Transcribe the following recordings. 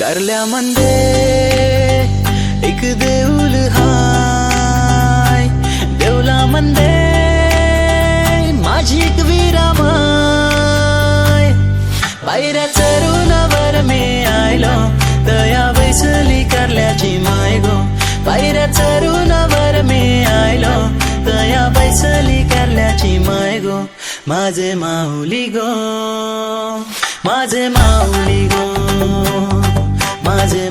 करल्या मंदे एक देऊल हाय. देऊलामध्ये माझी एक विरामाय. पायऱ्या चरुणावर मी आयलो तया बैसली करल्याची माय गो. पायऱ्या चरुणावर मी आयलो तया बैसली करल्याची माय गो. माझे माऊली गो माझे माऊली गो. माझे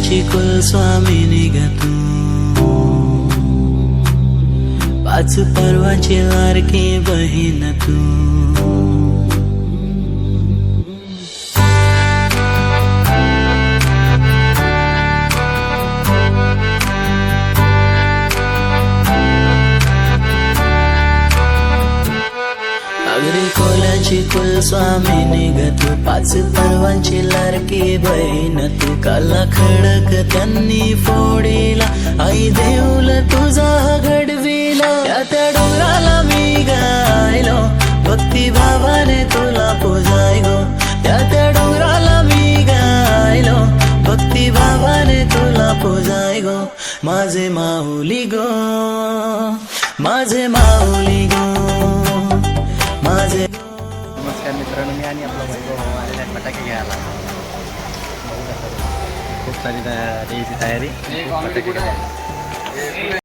कोल्याची कुल स्वामी निघतू पाच पर्वाची लारकी बहीण तू कोल्याची कुल ग तू पाच पर्वांची लारकी बहीण. तू काला खडक त्यांनी फोडीला. आई देऊल तुझा घडविला. त्या त्या डोंगराला मी गायलो. भक्ती भावाने तुला पुजाय गो त्या त्या डोंगराला मी गायलो. भक्ती भावाने तुला पुजाय गो माझे माऊली गो माझे माऊली गो माझे नमस्कार मित्रांनो मी आणि आपला वैभव आलेला फटाके घ्यायला. खूप सारी तया- द्यायची तयारी. फटाके घ्यायला.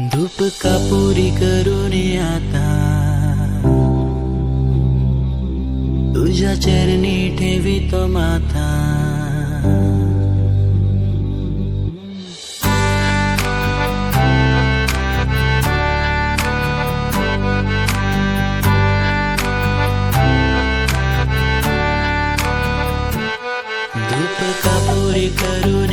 धूप कापुरी करून आता? तुझ्या चरणी ठेवी तो माथा. धूप कापुरी करून